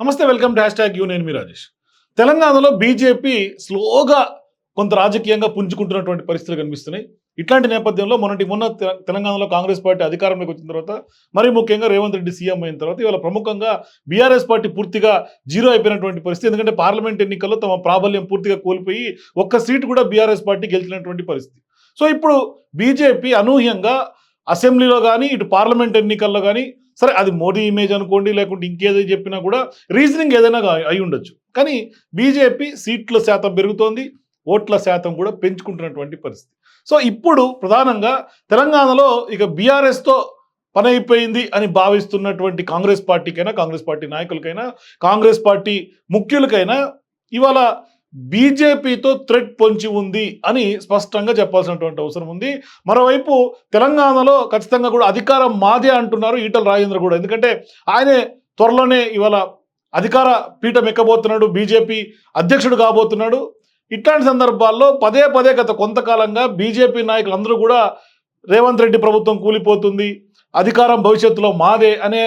నమస్తే welcome to hash tag U నేను మీ రాజేష్. తెలంగాణలో బీజేపీ స్లోగా కొంత రాజకీయంగా పుంజుకుంటున్నటువంటి పరిస్థితులు కనిపిస్తున్నాయి. ఇట్లాంటి నేపథ్యంలో మొన్నటి మొన్న తెలంగాణలో కాంగ్రెస్ పార్టీ అధికారంలోకి వచ్చిన తర్వాత మరీ ముఖ్యంగా రేవంత్ రెడ్డి సీఎం అయిన తర్వాత ఇవాళ ప్రముఖంగా బీఆర్ఎస్ పార్టీ పూర్తిగా జీరో అయిపోయినటువంటి పరిస్థితి. ఎందుకంటే పార్లమెంట్ ఎన్నికల్లో తమ ప్రాబల్యం పూర్తిగా కోల్పోయి ఒక్క సీటు కూడా బీఆర్ఎస్ పార్టీ గెలిచినటువంటి పరిస్థితి. సో ఇప్పుడు బీజేపీ అనూహ్యంగా అసెంబ్లీలో కానీ ఇటు పార్లమెంట్ ఎన్నికల్లో కానీ సరే అది మోడీ ఇమేజ్ అనుకోండి లేకుంటే ఇంకేదో చెప్పినా కూడా రీజనింగ్ ఏదైనా అయి ఉండొచ్చు. కానీ బీజేపీ సీట్ల శాతం పెరుగుతోంది ఓట్ల శాతం కూడా పెంచుకుంటున్నటువంటి పరిస్థితి. సో ఇప్పుడు ప్రధానంగా తెలంగాణలో ఇక బీఆర్ఎస్తో పని అయిపోయింది అని భావిస్తున్నటువంటి కాంగ్రెస్ పార్టీకైనా కాంగ్రెస్ పార్టీ నాయకులకైనా కాంగ్రెస్ పార్టీ ముఖ్యులకైనా ఇవాళ బీజేపీతో థ్రెట్ పొంచి ఉంది అని స్పష్టంగా చెప్పాల్సినటువంటి అవసరం ఉంది. మరోవైపు తెలంగాణలో ఖచ్చితంగా కూడా అధికారం మాదే అంటున్నారు ఈటల రాజేంద్ర కూడా ఎందుకంటే ఆయనే త్వరలోనే ఇవాళ అధికార పీఠం ఎక్కబోతున్నాడు బీజేపీ అధ్యక్షుడు కాబోతున్నాడు. ఇట్లాంటి సందర్భాల్లో పదే పదే గత కొంతకాలంగా బీజేపీ నాయకులందరూ కూడా రేవంత్ రెడ్డి ప్రభుత్వం కూలిపోతుంది అధికారం భవిష్యత్తులో మాదే అనే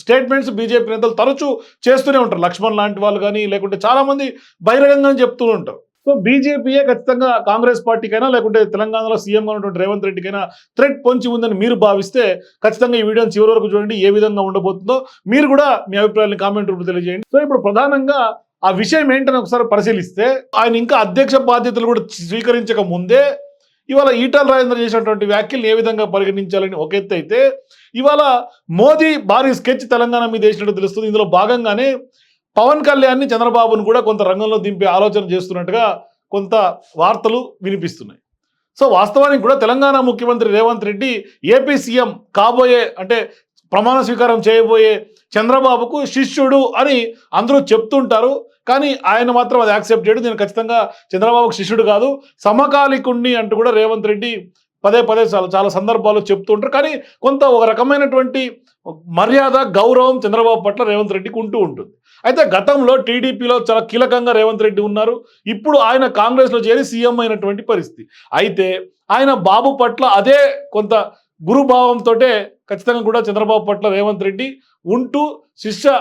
స్టేట్మెంట్స్ బీజేపీ నేతలు తరచూ చేస్తూనే ఉంటారు. లక్ష్మణ్ లాంటి వాళ్ళు కానీ లేకుంటే చాలా మంది బహిరంగంగా చెప్తూ ఉంటారు. సో బీజేపీయే ఖచ్చితంగా కాంగ్రెస్ పార్టీకైనా లేకుంటే తెలంగాణలో సీఎంగా ఉన్నటువంటి రేవంత్ రెడ్డికైనా థ్రెట్ పొంచి ఉందని మీరు భావిస్తే ఖచ్చితంగా ఈ వీడియోని చివరి వరకు చూడండి. ఏ విధంగా ఉండబోతుందో మీరు కూడా మీ అభిప్రాయాన్ని కామెంట్ రూపంలో తెలియజేయండి. సో ఇప్పుడు ప్రధానంగా ఆ విషయం ఏంటని ఒకసారి పరిశీలిస్తే ఆయన ఇంకా అధ్యక్ష బాధ్యతలు కూడా స్వీకరించక ముందే ఇవాళ ఈటల రాజేంద్ర చేసినటువంటి వ్యాఖ్యలు ఏ విధంగా పరిగణించాలని ఒక ఎత్తు అయితే ఇవాళ మోదీ భారీ స్కెచ్ తెలంగాణ మీద వేసినట్టు తెలుస్తుంది. ఇందులో భాగంగానే పవన్ కళ్యాణ్ని చంద్రబాబును కూడా కొంత రంగంలో దింపే ఆలోచన చేస్తున్నట్టుగా కొంత వార్తలు వినిపిస్తున్నాయి. సో వాస్తవానికి కూడా తెలంగాణ ముఖ్యమంత్రి రేవంత్ రెడ్డి ఏపీ సీఎం కాబోయే అంటే ప్రమాణ స్వీకారం చేయబోయే చంద్రబాబుకు శిష్యుడు అని అందరూ చెప్తుంటారు. కానీ ఆయన మాత్రం అది యాక్సెప్ట్ చేయడు. నేను ఖచ్చితంగా చంద్రబాబుకు శిష్యుడు కాదు. సమకాలికుణ్ణి అంటూ కూడా రేవంత్ రెడ్డి పదే పదే చాలా చాలా సందర్భాల్లో చెప్తుంటారు కానీ కొంత ఒక రకమైనటువంటి మర్యాద గౌరవం చంద్రబాబు పట్ల రేవంత్ రెడ్డికి ఉంటూ ఉంటుంది. అయితే గతంలో టీడీపీలో చాలా కీలకంగా రేవంత్ రెడ్డి ఉన్నారు. ఇప్పుడు ఆయన కాంగ్రెస్లో చేరి సీఎం అయినటువంటి పరిస్థితి. అయితే ఆయన బాబు పట్ల అదే కొంత గురుభావంతో ఖచ్చితంగా కూడా చంద్రబాబు పట్ల రేవంత్ రెడ్డి ఉంటూ శిష్య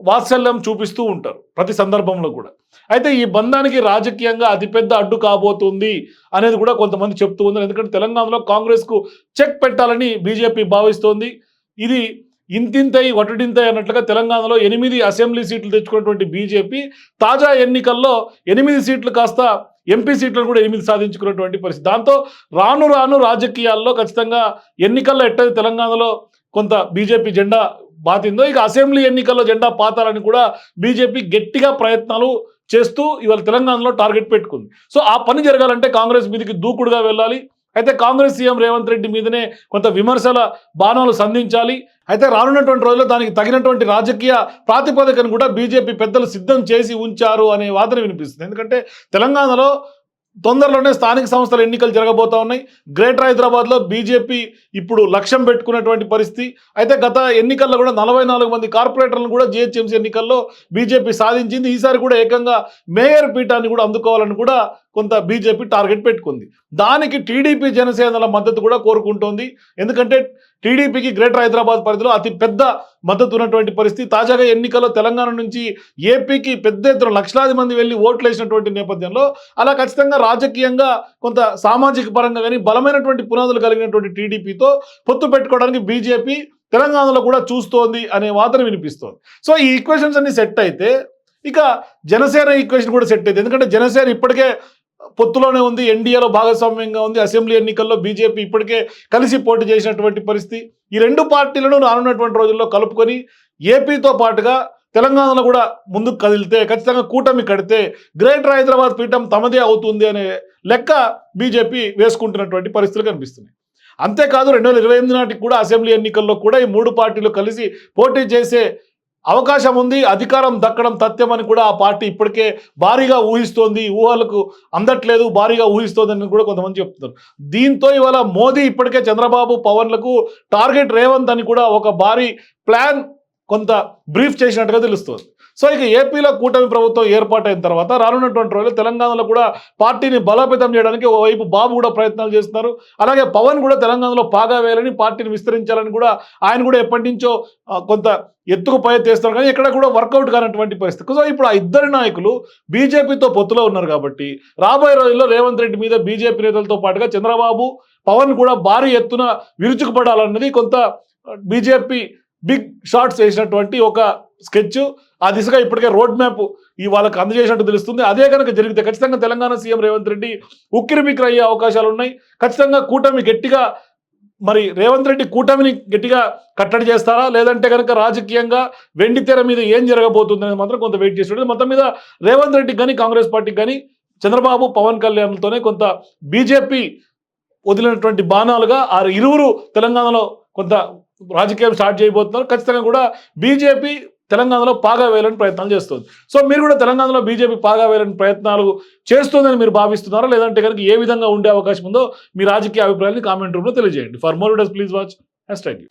వాత్సల్యం చూపిస్తూ ఉంటారు ప్రతి సందర్భంలో కూడా. అయితే ఈ బంధానికి రాజకీయంగా అతిపెద్ద అడ్డు కాబోతుంది అనేది కూడా కొంతమంది చెప్తూ ఉన్నారు. ఎందుకంటే తెలంగాణలో కాంగ్రెస్కు చెక్ పెట్టాలని బీజేపీ భావిస్తోంది. ఇది ఇంతింతై వటుడింతై అన్నట్లుగా తెలంగాణలో ఎనిమిది అసెంబ్లీ సీట్లు తెచ్చుకున్నటువంటి బీజేపీ తాజా ఎన్నికల్లో ఎనిమిది సీట్లు కాస్త ఎంపీ సీట్లను కూడా ఎనిమిది సాధించుకున్నటువంటి పరిస్థితి. దాంతో రాను రాను రాజకీయాల్లో ఖచ్చితంగా ఎన్నికల్లో ఎట్టది తెలంగాణలో కొంత బీజేపీ జెండా బాతిందో ఇక అసెంబ్లీ ఎన్నికల్లో జెండా పాతాలని కూడా బీజేపీ గట్టిగా ప్రయత్నాలు చేస్తూ ఇవాళ తెలంగాణలో టార్గెట్ పెట్టుకుంది. సో ఆ పని జరగాలంటే కాంగ్రెస్ మీదకి దూకుడుగా వెళ్ళాలి. అయితే కాంగ్రెస్ సీఎం రేవంత్ రెడ్డి మీదనే కొంత విమర్శల బాణాలు సంధించాలి. అయితే రానున్నటువంటి రోజుల్లో దానికి తగినటువంటి రాజకీయ ప్రాతిపదికను కూడా బీజేపీ పెద్దలు సిద్ధం చేసి ఉంచారు అనే వాదన వినిపిస్తుంది. ఎందుకంటే తెలంగాణలో తొందరలోనే స్థానిక సంస్థల ఎన్నికలు జరగబోతా ఉన్నాయి. గ్రేటర్ హైదరాబాద్లో బీజేపీ ఇప్పుడు లక్ష్యం పెట్టుకున్నటువంటి పరిస్థితి. అయితే గత ఎన్నికల్లో కూడా నలభై నాలుగు మంది కార్పొరేటర్లను కూడా జిహెచ్ఎంసీ ఎన్నికల్లో బీజేపీ సాధించింది. ఈసారి కూడా ఏకంగా మేయర్ పీఠాన్ని కూడా అందుకోవాలని కూడా కొంత బీజేపీ టార్గెట్ పెట్టుకుంది. దానికి టీడీపీ జనసేనల మద్దతు కూడా కోరుకుంటోంది. ఎందుకంటే టీడీపీకి గ్రేటర్ హైదరాబాద్ పరిధిలో అతి పెద్ద మద్దతు ఉన్నటువంటి పరిస్థితి. తాజాగా ఎన్నికల్లో తెలంగాణ నుంచి ఏపీకి పెద్ద ఎత్తున లక్షలాది మంది వెళ్ళి ఓట్లు వేసినటువంటి నేపథ్యంలో అలా ఖచ్చితంగా రాజకీయంగా కొంత సామాజిక పరంగా కానీ బలమైనటువంటి పునాదులు కలిగినటువంటి టీడీపీతో పొత్తు పెట్టుకోవడానికి బీజేపీ తెలంగాణలో కూడా చూస్తోంది అనే వాదన వినిపిస్తోంది. సో ఈ ఈక్వేషన్స్ అన్ని సెట్ అయితే ఇక జనసేన ఈక్వేషన్ కూడా సెట్ అయితే. ఎందుకంటే జనసేన ఇప్పటికే పొత్తులోనే ఉంది ఎన్డీఏలో భాగస్వామ్యంగా ఉంది అసెంబ్లీ ఎన్నికల్లో బీజేపీ ఇప్పటికే కలిసి పోటీ చేసినటువంటి పరిస్థితి. ఈ రెండు పార్టీలను రానున్నటువంటి రోజుల్లో కలుపుకొని ఏపీతో పాటుగా తెలంగాణలో కూడా ముందుకు కదిలితే ఖచ్చితంగా కూటమి కడితే గ్రేటర్ హైదరాబాద్ పీఠం తమదే అవుతుంది అనే లెక్క బీజేపీ వేసుకుంటున్నటువంటి పరిస్థితులు కనిపిస్తున్నాయి. అంతేకాదు రెండు వేల ఇరవై ఎనిమిది నాటికి కూడా అసెంబ్లీ ఎన్నికల్లో కూడా ఈ మూడు పార్టీలు కలిసి పోటీ చేసే అవకాశం ఉంది అధికారం దక్కడం తథ్యమని కూడా ఆ పార్టీ ఇప్పటికే భారీగా ఊహిస్తోంది. ఊహలకు అందట్లేదు భారీగా ఊహిస్తోందని కూడా కొంతమంది చెప్తున్నారు. దీంతో ఇవాళ మోదీ ఇప్పటికే చంద్రబాబు పవన్లకు టార్గెట్ రేవంత్ అని కూడా ఒక భారీ ప్లాన్ కొంత బ్రీఫ్ చేసినట్టుగా తెలుస్తుంది. సో ఇక ఏపీలో కూటమి ప్రభుత్వం ఏర్పాటైన తర్వాత రానున్నటువంటి రోజులు తెలంగాణలో కూడా పార్టీని బలోపేతం చేయడానికి ఓవైపు బాబు కూడా ప్రయత్నాలు చేస్తున్నారు. అలాగే పవన్ కూడా తెలంగాణలో పాగా వేయాలని పార్టీని విస్తరించాలని కూడా ఆయన కూడా ఎప్పటి నుంచో కొంత ఎత్తుకు పై చేస్తారు కానీ ఇక్కడ కూడా వర్కౌట్ కానటువంటి పరిస్థితి. సో ఇప్పుడు ఆ ఇద్దరు నాయకులు బీజేపీతో పొత్తులో ఉన్నారు కాబట్టి రాబోయే రోజుల్లో రేవంత్ రెడ్డి మీద బీజేపీ నేతలతో పాటుగా చంద్రబాబు పవన్ కూడా భారీ ఎత్తున విరుచుకుపడాలన్నది కొంత బీజేపీ బిగ్ షాట్స్ వేసినటువంటి ఒక స్కెచ్ ఆ దిశగా ఇప్పటికే రోడ్ మ్యాప్ ఈ వాళ్ళకి అందజేసినట్టు తెలుస్తుంది. అదే కనుక జరిగితే ఖచ్చితంగా తెలంగాణ సీఎం రేవంత్ రెడ్డి ఉక్కిరిమిక్కిరి అయ్యే అవకాశాలు ఉన్నాయి. ఖచ్చితంగా కూటమి గట్టిగా మరి రేవంత్ రెడ్డి కూటమిని గట్టిగా కట్టడి చేస్తారా? లేదంటే కనుక రాజకీయంగా వెండి తెర మీద ఏం జరగబోతుంది అనేది మాత్రం కొంత వెయిట్ చేసి మొత్తం మీద రేవంత్ రెడ్డికి కానీ కాంగ్రెస్ పార్టీకి కానీ చంద్రబాబు పవన్ కళ్యాణ్తోనే కొంత బీజేపీ వదిలినటువంటి బాణాలుగా ఆ ఇరువురు తెలంగాణలో కొంత రాజకీయం స్టార్ట్ చేయబోతున్నారు. ఖచ్చితంగా కూడా బీజేపీ తెలంగాణలో పాగా వేయాలని ప్రయత్నాలు చేస్తుంది. సో మీరు కూడా తెలంగాణలో బీజేపీ పాగా వేయాలని ప్రయత్నాలు చేస్తుందని మీరు భావిస్తున్నారా? లేదంటే కనుక ఏ విధంగా ఉండే అవకాశం ఉందో మీ రాజకీయ అభిప్రాయాన్ని కామెంట్ రూమ్లో తెలియజేయండి. ఫర్ మోర్ డస్ ప్లీజ్ వాచ్ హ్యాష్ ట్యాగ్